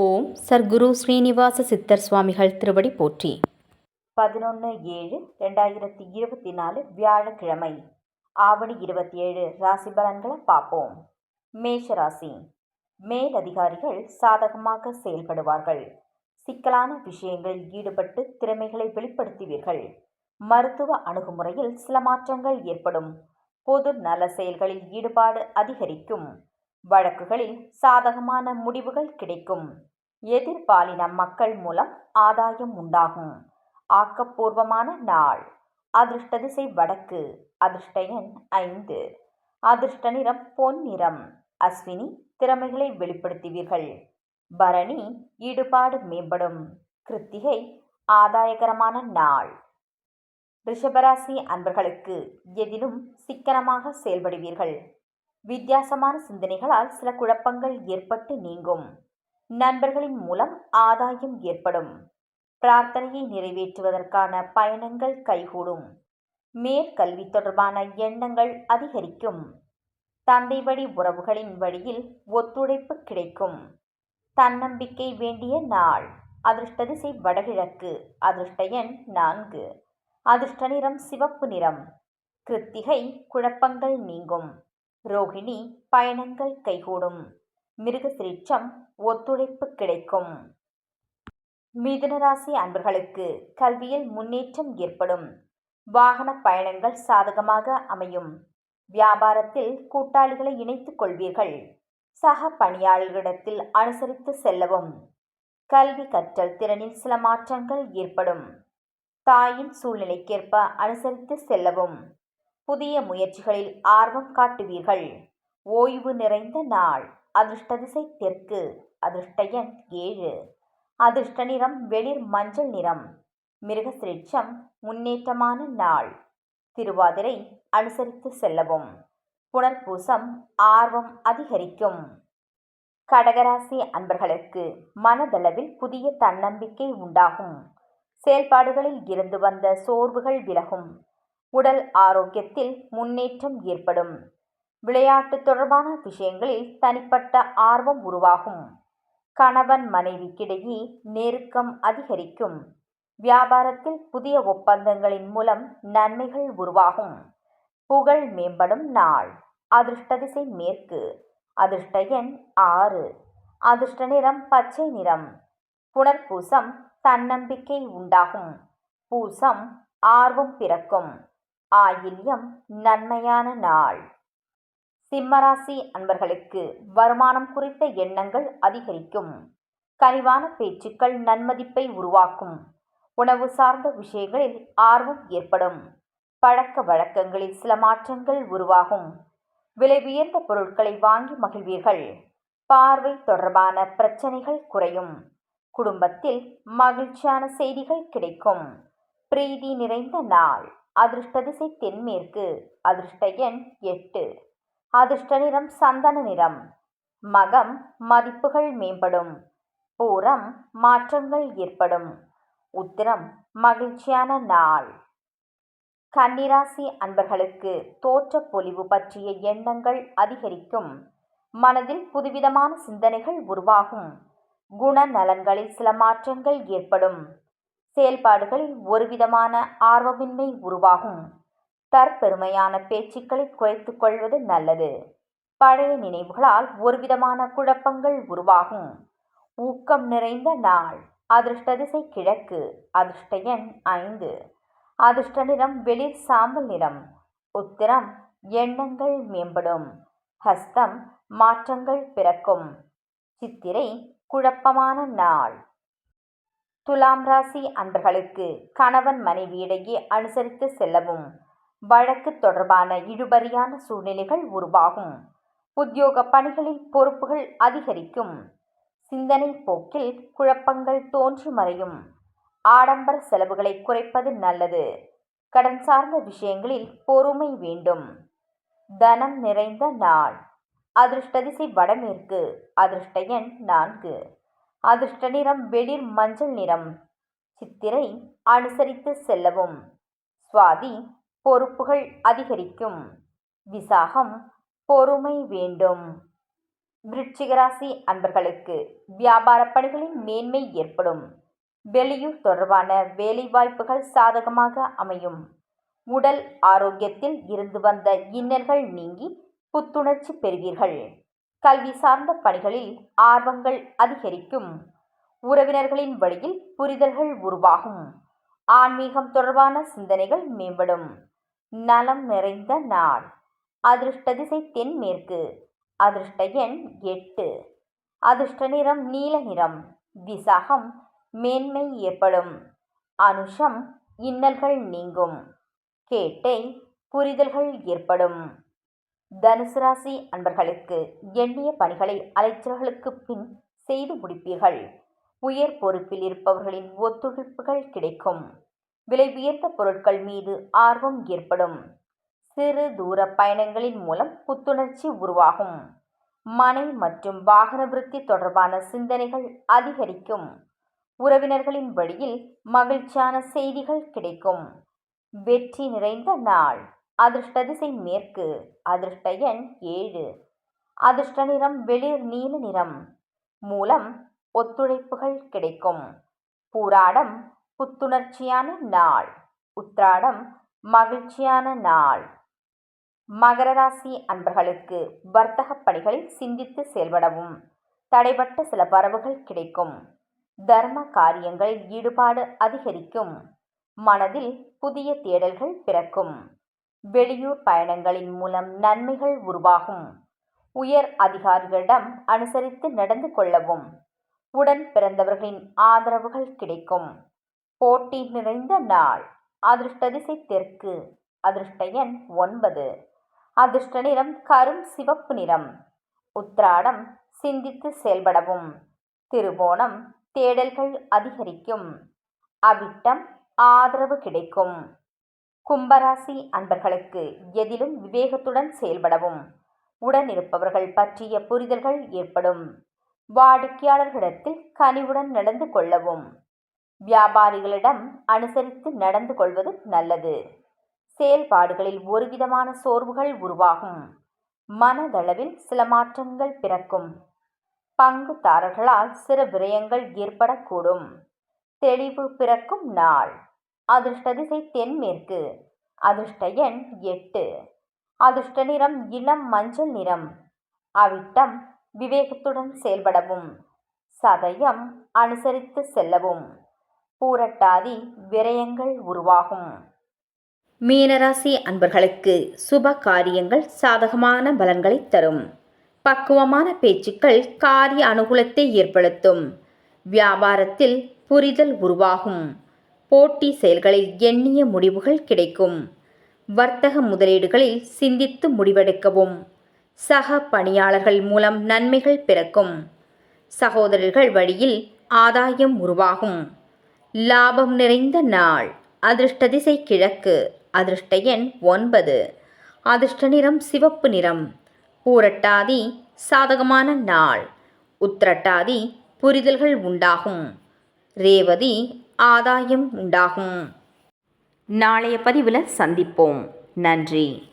ஓம் சர்க்குரு ஸ்ரீனிவாச சித்தர் சுவாமிகள் திருவடி போற்றி. பதினொன்று ஏழு ரெண்டாயிரத்தி இருபத்தி நாலு வியாழக்கிழமை. ஆவணி இருபத்தி ஏழு ராசி பலன்களை பார்ப்போம். மேஷ ராசி மேலதிகாரிகள் சாதகமாக செயல்படுவார்கள். சிக்கலான விஷயங்களில் ஈடுபட்டு திறமைகளை வெளிப்படுத்துவீர்கள். மருத்துவ அணுகுமுறையில் சில மாற்றங்கள் ஏற்படும். பொது நல செயல்களில் ஈடுபாடு அதிகரிக்கும். வழக்குகளில் சாதகமான முடிவுகள் கிடைக்கும். எதிர்பாலின மக்கள் மூலம் ஆதாயம் உண்டாகும். ஆக்கப்பூர்வமான நாள். அதிர்ஷ்ட திசை வடக்கு. அதிர்ஷ்ட எண் ஐந்து. அதிர்ஷ்ட நிறம் பொன் நிறம். அஸ்வினி திறமைகளை வெளிப்படுத்துவீர்கள். பரணி ஈடுபாடு மேம்படும். கிருத்திகை ஆதாயகரமான நாள். ரிஷபராசி அன்பர்களுக்கு எதிலும் சிக்கனமாக செயல்படுவீர்கள். வித்தியாசமான சிந்தனைகளால் சில குழப்பங்கள் ஏற்பட்டு நீங்கும். நண்பர்களின் மூலம் ஆதாயம் ஏற்படும். பிரார்த்தனையை நிறைவேற்றுவதற்கான பயணங்கள் கைகூடும். மேற்கல்வி தொடர்பான எண்ணங்கள் அதிகரிக்கும். தந்தை வழி உறவுகளின் வழியில் ஒத்துழைப்பு கிடைக்கும். தன்னம்பிக்கை வேண்டிய நாள். அதிர்ஷ்ட திசை வடகிழக்கு. அதிர்ஷ்ட எண் நான்கு. அதிர்ஷ்ட நிறம் சிவப்பு நிறம். கிருத்திகை குழப்பங்கள் நீங்கும். ரோகிணி பயணங்கள் கைகூடும். மிருகசிரீட்சம் ஒத்துழைப்பு கிடைக்கும். மிதுனராசி அன்பர்களுக்கு கல்வியில் முன்னேற்றம் ஏற்படும். வாகன பயணங்கள் சாதகமாக அமையும். வியாபாரத்தில் கூட்டாளிகளை இணைத்துக் கொள்வீர்கள். சக பணியாளர்களிடத்தில் அனுசரித்து செல்லவும். கல்வி கற்றல் திறனில் சில மாற்றங்கள் ஏற்படும். தாயின் சூழ்நிலைக்கேற்ப அனுசரித்து செல்லவும். புதிய முயற்சிகளில் ஆர்வம் காட்டுவீர்கள். ஓய்வு நிறைந்த நாள். அதிர்ஷ்ட திசை தெற்கு. அதிர்ஷ்ட எண் ஏழு. அதிர்ஷ்ட நிறம் வெளிர் மஞ்சள் நிறம். மிருகசிரீட்சம் முன்னேற்றமான நாள். திருவாதிரை அனுசரித்து செல்லவும். புனர்பூசம் ஆர்வம் அதிகரிக்கும். கடகராசி அன்பர்களுக்கு மனதளவில் புதிய தன்னம்பிக்கை உண்டாகும். செயல்பாடுகளில் இருந்து வந்த சோர்வுகள் விலகும். உடல் ஆரோக்கியத்தில் முன்னேற்றம் ஏற்படும். விளையாட்டு தொடர்பான விஷயங்களில் தனிப்பட்ட ஆர்வம் உருவாகும். கணவன் மனைவிக்கிடையே நெருக்கம் அதிகரிக்கும். வியாபாரத்தில் புதிய ஒப்பந்தங்களின் மூலம் நன்மைகள் உருவாகும். புகழ் மேம்படும் நாள். அதிர்ஷ்ட திசை மேற்கு. அதிர்ஷ்ட எண் ஆறு. அதிர்ஷ்ட நிறம் பச்சை நிறம். புனர்பூசம் தன்னம்பிக்கை உண்டாகும். பூசம் ஆர்வம் பிறக்கும். ஆயில்யம் நன்மையான நாள். சிம்மராசி அன்பர்களுக்கு வருமானம் குறித்த எண்ணங்கள் அதிகரிக்கும். கனிவான பேச்சுக்கள் நன்மதிப்பை உருவாக்கும். உணவு சார்ந்த விஷயங்களில் ஆர்வம் ஏற்படும். பழக்க வழக்கங்களில் சில மாற்றங்கள் உருவாகும். விலை உயர்ந்த பொருட்களை வாங்கி மகிழ்வீர்கள். பார்வை தொடர்பான பிரச்சனைகள் குறையும். குடும்பத்தில் மகிழ்ச்சியான செய்திகள் கிடைக்கும். பிரீதி நிறைந்த நாள். அதிர்ஷ்ட திசை தென்மேற்கு அதிர்ஷ்ட எண் எட்டு. அதிர்ஷ்ட நிறம் சந்தன நிறம். மகம் மதிப்புகள் மேம்படும். பூரம் மாற்றங்கள் ஏற்படும். உத்திரம் மகிழ்ச்சியான நாள். கன்னிராசி அன்பர்களுக்கு தோற்ற பொலிவு பற்றிய எண்ணங்கள் அதிகரிக்கும். மனதில் புதுவிதமான சிந்தனைகள் உருவாகும். குணநலன்களில் சில மாற்றங்கள் ஏற்படும். செயல்பாடுகளில் ஒருவிதமான ஆர்வமின்மை உருவாகும். தற்பெருமையான பேச்சுக்களை குறைத்து கொள்வது நல்லது. பழைய நினைவுகளால் ஒருவிதமான குழப்பங்கள் உருவாகும். ஊக்கம் நிறைந்த நாள் அதிர்ஷ்ட திசை கிழக்கு அதிர்ஷ்ட எண் ஐந்து. அதிர்ஷ்ட நிறம் வெளிர் சாம்பல் நிறம் உத்திரம் எண்ணங்கள் மேம்படும். ஹஸ்தம் மாற்றங்கள் பிறக்கும். சித்திரை குழப்பமான நாள். துலாம் ராசி அன்பர்களுக்கு கணவன் மனைவியிடையே அனுசரித்து செல்லவும். வழக்கு தொடர்பான இழுபறியான சூழ்நிலைகள் உருவாகும். உத்தியோக பணிகளில் பொறுப்புகள் அதிகரிக்கும். சிந்தனை போக்கில் குழப்பங்கள் தோன்றி மறையும். ஆடம்பர செலவுகளை குறைப்பது நல்லது. கடன் சார்ந்த விஷயங்களில் பொறுமை வேண்டும். தனம் நிறைந்த நாள். அதிர்ஷ்ட திசை வடமேற்கு. அதிர்ஷ்ட எண் நான்கு. அதிர்ஷ்ட நிறம் வெளிர் மஞ்சள் நிறம். சித்திரை அனுசரித்து செல்லவும். சுவாதி பொறுப்புகள் அதிகரிக்கும். விசாகம் பொறுமை வேண்டும். விருச்சிகராசி அன்பர்களுக்கு வியாபார பணிகளின் மேன்மை ஏற்படும். வெளியூர் தொடர்பான வேலைவாய்ப்புகள் சாதகமாக அமையும். உடல் ஆரோக்கியத்தில் இருந்து வந்த இன்னல்கள் நீங்கி புத்துணர்ச்சி பெறுவீர்கள். கல்வி சார்ந்த பணிகளில் ஆர்வங்கள் அதிகரிக்கும். உறவினர்களின் வழியில் புரிதல்கள் உருவாகும். ஆன்மீகம் தொடர்பான சிந்தனைகள் மேம்படும். நலம் நிறைந்த நாள். அதிர்ஷ்ட திசை தென்மேற்கு. அதிர்ஷ்ட எண் எட்டு. அதிர்ஷ்ட நிறம் நீல நிறம். விசாகம் மேன்மை ஏற்படும். அனுஷம் இன்னல்கள் நீங்கும். கேட்டை புரிதல்கள் ஏற்படும். தனுசு ராசி அன்பர்களுக்கு எண்ணிய பணிகளை அலைச்சல்களுக்கு பின் செய்து முடிப்பீர்கள். உயர் பொறுப்பில் இருப்பவர்களின் ஒத்துழைப்புகள் கிடைக்கும். விலை உயர்ந்த பொருட்கள் மீது ஆர்வம் ஏற்படும். சிறு தூர பயணங்களின் மூலம் புத்துணர்ச்சி உருவாகும். மனை மற்றும் வாகன விருத்தி தொடர்பான சிந்தனைகள் அதிகரிக்கும். உறவினர்களின் வழியில் மகிழ்ச்சியான செய்திகள் கிடைக்கும். வெற்றி நிறைந்த நாள். அதிர்ஷ்ட திசை மேற்கு அதிர்ஷ்ட எண் ஏழு. அதிர்ஷ்ட நிறம் வெளிர் நீல நிறம். மூலம் ஒத்துழைப்புகள் கிடைக்கும். பூராடம் புத்துணர்ச்சியான நாள். உத்ராடம் மகிழ்ச்சியான நாள். மகர ராசி அன்பர்களுக்கு வர்த்தக பணிகளில் சிந்தித்து செயல்படவும் தடைபட்ட சில வரவுகள் கிடைக்கும். தர்ம காரியங்களில் ஈடுபாடு அதிகரிக்கும். மனதில் புதிய தேடல்கள் பிறக்கும். வெளியூர் பயணங்களின் மூலம் நன்மைகள் உருவாகும். உயர் அதிகாரிகளிடம் அனுசரித்து நடந்து கொள்ளவும். உடன் பிறந்தவர்களின் ஆதரவுகள் கிடைக்கும். போட்டி நிறைந்த நாள். அதிர்ஷ்ட திசை தெற்கு. அதிர்ஷ்ட எண் ஒன்பது. அதிர்ஷ்ட நிறம் கரும் சிவப்பு நிறம். உத்ராடம் சிந்தித்து செயல்படவும். திருவோணம் தேடல்கள் அதிகரிக்கும். அவிட்டம் ஆதரவு கிடைக்கும். கும்பராசி அன்பர்களுக்கு எதிலும் விவேகத்துடன் செயல்படவும் உடன் இருப்பவர்கள் பற்றிய புரிதல்கள் ஏற்படும். வாடிக்கையாளர்களிடத்தில் கனிவுடன் நடந்து கொள்ளவும் வியாபாரிகளிடம் அனுசரித்து நடந்து கொள்வது நல்லது. செயல்பாடுகளில் ஒருவிதமான சோர்வுகள் உருவாகும். மனதளவில் சில மாற்றங்கள் பிறக்கும். பங்குதாரர்களால் சிறு விரயங்கள் ஏற்படக்கூடும். தெளிவு பிறக்கும் நாள். அதிர்ஷ்ட திசை தென்மேற்கு. அதிர்ஷ்ட எண் எட்டு. அதிர்ஷ்ட நிறம் இளம் மஞ்சள் நிறம். அவிட்டம் விவேகத்துடன் செயல்படவும். சதயம் அனுசரித்து செல்லவும். பூரட்டாதி விரயங்கள் உருவாகும். மீனராசி அன்பர்களுக்கு சுப காரியங்கள் சாதகமான பலன்களை தரும். பக்குவமான பேச்சுக்கள் காரிய அனுகூலத்தை ஏற்படுத்தும். வியாபாரத்தில் புரிதல் உருவாகும். போட்டி செயல்களில் எண்ணிய முடிவுகள் கிடைக்கும். வர்த்தக முதலீடுகளில் சிந்தித்து முடிவெடுக்கவும். சக பணியாளர்கள் மூலம் நன்மைகள் பிறக்கும். சகோதரர்கள் வழியில் ஆதாயம் உருவாகும். லாபம் நிறைந்த நாள். அதிர்ஷ்ட திசை கிழக்கு. அதிர்ஷ்ட எண் ஒன்பது. அதிர்ஷ்ட நிறம் சிவப்பு நிறம். பூரட்டாதி சாதகமான நாள். உத்திரட்டாதி புரிதல்கள் உண்டாகும். ரேவதி ஆதாயம் உண்டாகும். நாளைய பதிவில் சந்திப்போம். நன்றி.